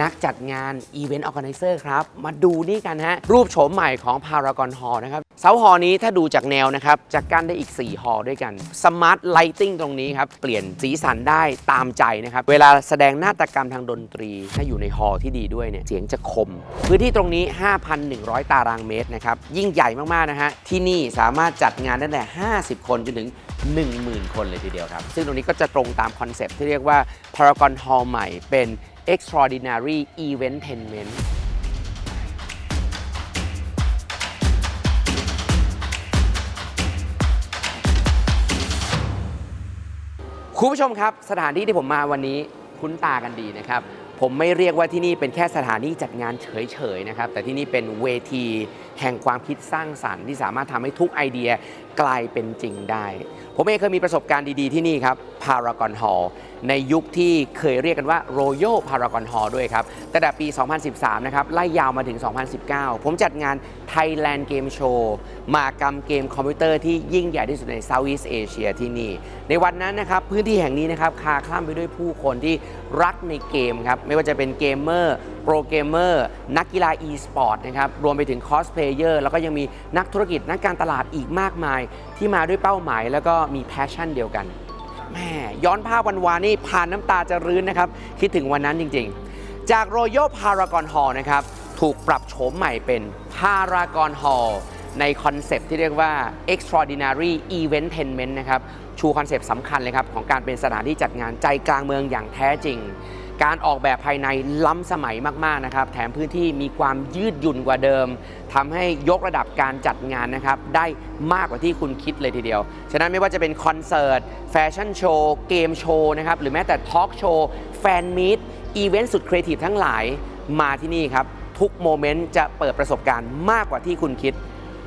นักจัดงาน Event Organizer ครับ มาดูนี่กันฮะ รูปโฉมใหม่ของ Paragon Hall นะครับ เสาหอนี้ถ้าดูจากแนวนะครับ จะกั้นได้อีก 4 หอด้วยกัน Smart Lighting ตรงนี้ครับ เปลี่ยนสีสันได้ตามใจนะครับ เวลาแสดงนาฏกรรมทางดนตรี ถ้าอยู่ในฮอที่ดีด้วยเนี่ย เสียงจะคม พื้นที่ตรงนี้ 5,100 ตารางเมตรนะครับยิ่งใหญ่มากๆนะฮะที่นี่สามารถจัดงานได้แต่ 50 คนจนถึง10,000 คนเลยทีเดียวครับ ซึ่งตรงนี้ก็จะตรงตามคอนเซปต์ที่เรียกว่า Paragon Hall ใหม่เป็น extraordinary eventainment คุณผู้ชมครับ สถานที่ที่ผมมาวันนี้คุ้นตากันดีนะครับ ผมไม่เรียกว่าที่นี่เป็นแค่สถานที่จัดงานเฉยๆนะครับ แต่ที่นี่เป็นเวทีแห่งความคิดสร้างสรรค์ที่สามารถทำให้ทุกไอเดียกลายเป็นจริงได้ ผมเองเคยมีประสบการณ์ดีๆที่นี่ครับ Paragon Hall ในยุคที่เคยเรียกกันว่า Royal Paragon Hall ด้วยครับตั้งแต่ปี 2013 นะครับ ไล่ยาวมาถึง 2019 ผมจัดงาน Thailand Game Show มากรรมเกมคอมพิวเตอร์ที่ยิ่งใหญ่ที่สุดใน Southeast Asia ที่นี่ ในวันนั้นนะครับ พื้นที่แห่งนี้นะครับคาคล่ำไปด้วยผู้คนที่รักในเกมครับไม่ว่าจะเป็นเกมเมอร์โปรเกมเมอร์นักกีฬา e-sport นะครับรวมไปถึงคอสเพลเยอร์แล้วก็ยังมีนักธุรกิจนักการตลาดอีกมากมาย ที่มาด้วยเป้าหมาย แล้วก็มีแพชชั่นเดียวกันแม่ย้อนภาพวันวานนี่ผ่านน้ำตาจะรื้นนะครับ คิดถึงวันนั้นจริงๆ จาก Royal Paragon Hall นะครับถูกปรับโฉมใหม่เป็น Paragon Hall ในคอนเซปที่เรียกว่า extraordinary eventainment นะครับ ชูคอนเซปต์สำคัญเลยครับ ของการเป็นสถานที่จัดงานใจกลางเมืองอย่างแท้จริง การออกแบบภายในล้ำสมัยมากๆนะครับ แถมพื้นที่มีความยืดหยุ่นกว่าเดิมทำให้ยกระดับการจัดงานนะครับ ได้มากกว่าที่คุณคิดเลยทีเดียว ฉะนั้นไม่ว่าจะเป็นคอนเสิร์ต แฟชั่นโชว์ เกมโชว์นะครับ หรือแม้แต่ทอล์กโชว์ แฟนมีตอีเวนต์สุดครีเอทีฟทั้งหลายมาที่นี่ครับ ทุกโมเมนต์จะเปิดประสบการณ์มากกว่าที่คุณคิด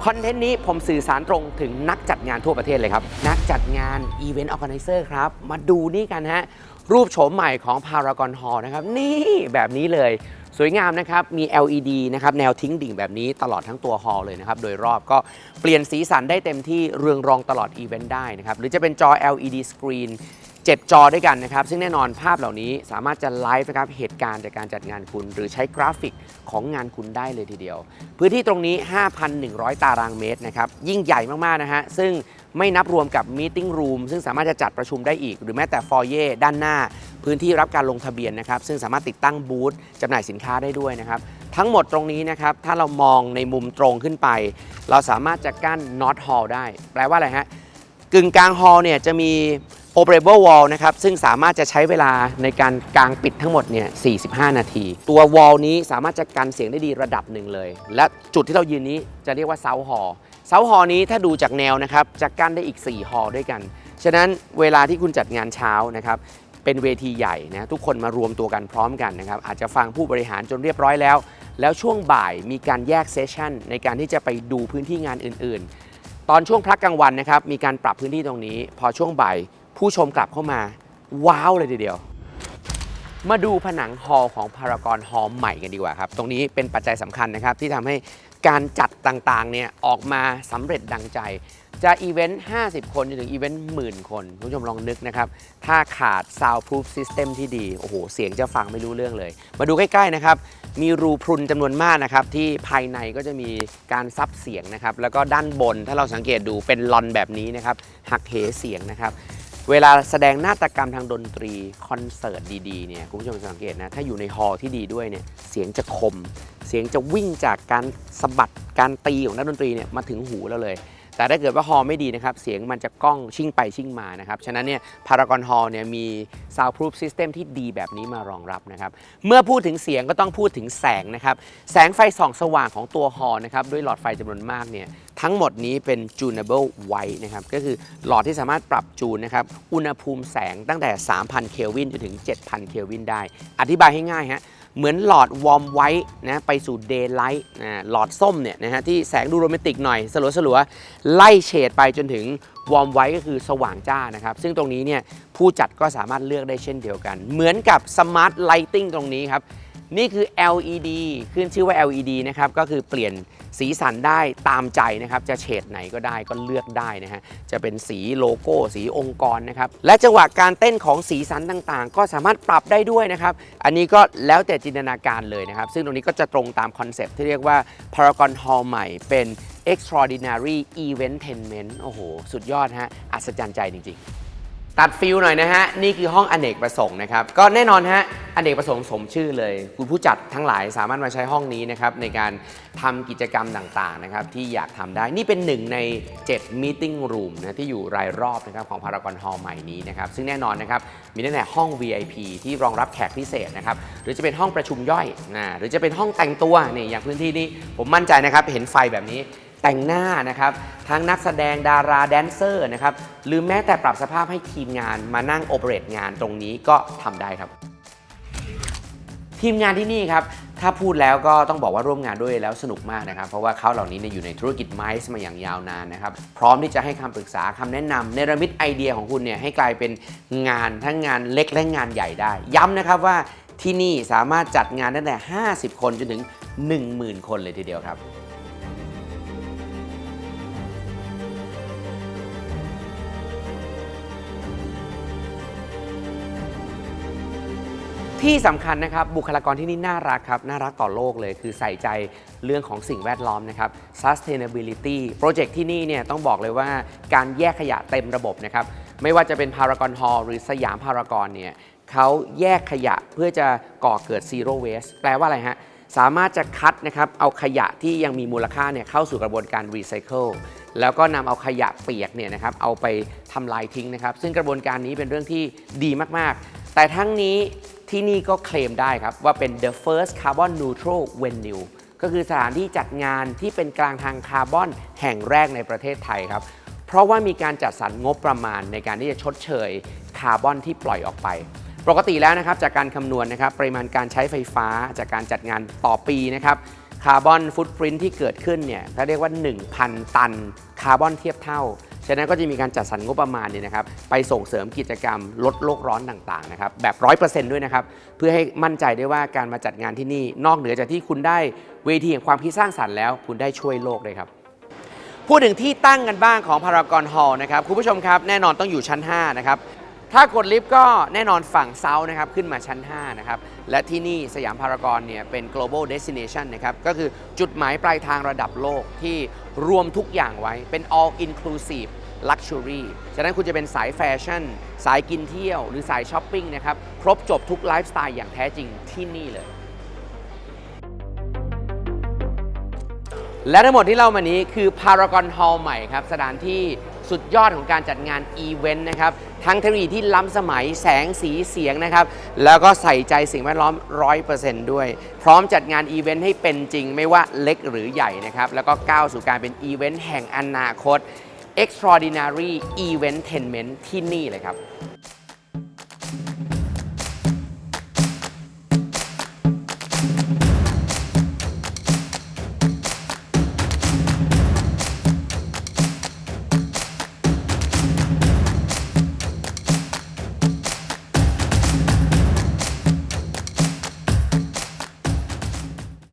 คอนเทนต์นี้ผมสื่อสารตรงถึงนักจัดงานทั่วประเทศเลยครับ นักจัดงาน Event Organizer ครับ มาดูนี่กันฮะ รูปโฉมใหม่ของ Paragon Hall นะครับ นี่แบบนี้เลย สวยงามนะครับ มี LED นะครับ แนวทิ้งดิ่งแบบนี้ตลอดทั้งตัวฮอลเลยนะครับ โดยรอบก็เปลี่ยนสีสันได้เต็มที่เรืองรองตลอดอีเวนต์ได้นะครับ หรือจะเป็นจอ LED screen 7 จอด้วยกันนะครับ ซึ่งแน่นอนภาพเหล่านี้สามารถจะไลฟ์นะครับเหตุการณ์จากการจัดงานคุณ หรือใช้กราฟิกของงานคุณได้เลยทีเดียว พื้นที่ตรงนี้ 5,100 ตารางเมตรนะครับ ยิ่งใหญ่มาก ๆ นะฮะ ซึ่ง ไม่นับรวมกับมีติ้งรูมซึ่งสามารถจะจัดประชุมได้อีก หรือแม้แต่ฟอร์เย่ด้านหน้า พื้นที่รับการลงทะเบียนนะครับ ซึ่งสามารถติดตั้งบูธจำหน่ายสินค้าได้ด้วยนะครับ ทั้งหมดตรงนี้นะครับ ถ้าเรามองในมุมตรงขึ้นไป เราสามารถจะกั้น North Hall ได้ แปลว่าอะไรฮะกึ่งกลางฮอลเนี่ยจะมี operable wall นะครับ ซึ่งสามารถจะใช้เวลาในการกางปิดทั้งหมดเนี่ย 45 นาที ตัว wall นี้สามารถจะกันเสียงได้ดีระดับหนึ่งเลย และจุดที่เรายืนนี้จะเรียกว่าเซาฮอล เซาฮอนี้ถ้าดูจากแนวนะครับจะกั้นได้อีก4ฮอด้วยกัน ฉะนั้นเวลาที่คุณจัดงานเช้านะครับเป็นเวทีใหญ่นะทุกคนมารวมตัวกันพร้อมกันนะครับอาจจะฟังผู้บริหารจนเรียบร้อยแล้ว แล้วช่วงบ่ายมีการแยกเซสชันในการที่จะไปดูพื้นที่งานอื่น ๆ ตอนช่วงพักกลางวันนะครับมีการปรับพื้นที่ตรงนี้ พอช่วงบ่ายผู้ชมกลับเข้ามาว้าวเลยทีเดียว มาดูผนังฮอลล์ของพารากอนฮอลล์ใหม่กันดีกว่าครับ ตรงนี้เป็นปัจจัยสำคัญนะครับ ที่ทำให้การจัดต่างๆเนี่ยออกมาสำเร็จดังใจ จะอีเวนต์ 50 คนจนถึงอีเวนต์หมื่นคนคุณผู้ชมลองนึกนะครับ ถ้าขาด soundproof system ที่ดี โอ้โห เสียงจะฟังไม่รู้เรื่องเลย มาดูใกล้ ๆ นะครับ มีรูพรุนจำนวนมากนะครับ ที่ภายในก็จะมีการซับเสียงนะครับ แล้วก็ด้านบนถ้าเราสังเกตดูเป็นลอนแบบนี้นะครับหักเหเสียงนะครับ เวลาแสดงนาฏกรรมทางดนตรีคอนเสิร์ตดีๆเนี่ยคุณผู้ชมสังเกตนะถ้าอยู่ในฮอลล์ที่ดีด้วยเนี่ยเสียงจะคม เสียงจะวิ่งจากการสะบัดการตีของนักดนตรีเนี่ยมาถึงหูเราเลย แต่ถ้าเกิดว่าฮอลล์ไม่ดีนะครับ เสียงมันจะก้องชิ่งไปชิ่งมานะครับ ฉะนั้นเนี่ยพารากอนฮอลล์เนี่ยมี soundproof system ที่ดีแบบนี้มารองรับนะครับ เมื่อพูดถึงเสียงก็ต้องพูดถึงแสงนะครับ แสงไฟส่องสว่างของตัวฮอลล์นะครับ ด้วยหลอดไฟจำนวนมากเนี่ยทั้งหมดนี้เป็น tunable white นะครับ ก็คือหลอดที่สามารถปรับจูนนะครับ อุณหภูมิแสงตั้งแต่ 3,000 เคลวินจนถึง 7,000 เคลวินได้ อธิบายให้ง่ายฮะ เหมือนหลอดวอร์มไว้นะไปสู่เดย์ไลท์นะหลอดส้มเนี่ยนะฮะที่แสงดูโรแมนติกหน่อยสลัวสลัวๆไล่เฉดไปจนถึงวอร์มไว้ก็คือสว่างจ้านะครับ ซึ่งตรงนี้เนี่ยผู้จัดก็สามารถเลือกได้เช่นเดียวกัน เหมือนกับสมาร์ทไลติงตรงนี้ครับ นี่คือ LED ขึ้นชื่อว่า LED นะครับก็คือเปลี่ยนสีสันได้ตามใจนะครับ จะเฉดไหนก็ได้ก็เลือกได้นะฮะจะเป็นสีโลโก้สีองค์กรนะครับ และจังหวะการเต้นของสีสันต่างๆ ก็สามารถปรับได้ด้วยนะครับ อันนี้ก็แล้วแต่จินตนาการเลยนะครับ ซึ่งตรงนี้ก็จะตรงตามคอนเซปต์ที่เรียกว่า Paragon Hall ใหม่เป็น extraordinary eventainment โอ้โห สุดยอดฮะ อัศจรรย์ใจจริง ๆ ตัดฟิลหน่อยนะฮะ นี่คือห้องอเนกประสงค์นะครับ ก็แน่นอนฮะอเนกประสงค์สมชื่อเลย คุณผู้จัดทั้งหลายสามารถมาใช้ห้องนี้นะครับ ในการทำกิจกรรมต่างๆนะครับ ที่อยากทำได้นี่เป็นหนึ่งใน 7 meeting room นะที่อยู่รายรอบนะครับของพารากอนฮอลล์ใหม่นี้นะครับ ซึ่งแน่นอนนะครับ มีตั้งแต่ห้อง VIP ที่รองรับแขกพิเศษนะครับ หรือจะเป็นห้องประชุมย่อยนะหรือจะเป็นห้องแต่งตัวนี่อย่างพื้นที่นี้ผมมั่นใจนะครับเห็นไฟแบบนี้ แต่งหน้านะครับ ทั้งนักแสดงดาราแดนเซอร์นะครับ หรือแม้แต่ปรับสภาพให้ทีมงานมานั่งโอเปเรตงานตรงนี้ก็ทำได้ครับ ทีมงานที่นี่ครับ ถ้าพูดแล้วก็ต้องบอกว่าร่วมงานด้วยแล้วสนุกมากนะครับ เพราะว่าเขาเหล่านี้เนี่ยอยู่ในธุรกิจไมซ์มาอย่างยาวนานนะครับ พร้อมที่จะให้คำปรึกษาคำแนะนำเนรมิตไอเดียของคุณเนี่ยให้กลายเป็นงานทั้งงานเล็กและงานใหญ่ได้ ย้ำนะครับว่าที่นี่สามารถจัดงานตั้งแต่ 50 คนจนถึง 10,000 คนเลยทีเดียวครับ ที่สำคัญนะครับบุคลากรที่นี่น่ารักครับ น่ารักต่อโลกเลยคือใส่ใจเรื่องของสิ่งแวดล้อมนะครับ sustainability โปรเจกต์ที่นี่เนี่ยต้องบอกเลยว่าการแยกขยะเต็มระบบนะครับ ไม่ว่าจะเป็นพารากอนฮอลหรือสยามพารากอนเนี่ยเขาแยกขยะเพื่อจะก่อเกิด zero waste แปลว่าอะไรฮะ สามารถจะคัดนะครับเอาขยะที่ยังมีมูลค่าเนี่ยเข้าสู่กระบวนการรีไซเคิลแล้วก็นำเอาขยะเปียกเนี่ยนะครับเอาไปทำลายทิ้งนะครับ ซึ่งกระบวนการนี้เป็นเรื่องที่ดีมาก แต่ทั้งนี้ที่นี่ก็เคลมได้ครับ ว่าเป็น the first carbon neutral venue ก็คือสถานที่จัดงานที่เป็นกลางทางคาร์บอนแห่งแรกในประเทศไทยครับ เพราะว่ามีการจัดสรรงบประมาณในการที่จะชดเชยคาร์บอนที่ปล่อยออกไปปกติแล้วนะครับจากการคำนวณนะครับปริมาณการใช้ไฟฟ้าจากการจัดงานต่อปีนะครับคาร์บอนฟุตปรินที่เกิดขึ้นเนี่ยเขาเรียกว่า 1,000 ตันคาร์บอนเทียบเท่า ฉะนั้นก็จะมีการจัดสรรงบประมาณเนี่ยนะครับไปส่งเสริมกิจกรรมลดโลกร้อนต่างๆนะครับแบบ100%ด้วยนะครับเพื่อให้มั่นใจได้ว่าการมาจัดงานที่นี่นอกเหนือจากที่คุณได้เวทีแห่งความคิดสร้างสรรค์แล้ว คุณได้ช่วยโลกเลยครับพูดถึงที่ตั้งกันบ้างของพารากอนฮอลล์นะครับคุณผู้ชมครับแน่นอนต้องอยู่ชั้น 5 นะครับ ถ้ากดลิฟต์ก็แน่นอนฝั่งเซาท์นะครับขึ้นมาชั้น 5 นะครับ และที่นี่สยามพารากอนเนี่ยเป็น global destination นะครับ ก็คือจุดหมายปลายทางระดับโลกที่รวมทุกอย่างไว้เป็น all inclusive luxury ฉะนั้นคุณจะเป็นสายแฟชั่น สายกินเที่ยว หรือสายช้อปปิ้งนะครับ ครบจบทุกไลฟ์สไตล์อย่างแท้จริงที่นี่เลย และทั้งหมดที่เล่ามานี้คือ Paragon Hall ใหม่ครับ สถานที่สุดยอดของการจัดงานอีเวนต์นะครับ ทั้งเทคโนโลยีที่ล้ำสมัยแสงสีเสียงนะครับ แล้วก็ใส่ใจสิ่งแวดล้อม 100%ด้วย พร้อมจัดงานอีเวนต์ให้เป็นจริงไม่ว่าเล็กหรือใหญ่นะครับ แล้วก็ก้าวสู่การเป็นอีเวนต์แห่งอนาคต Extraordinary Eventainment ที่นี่เลยครับ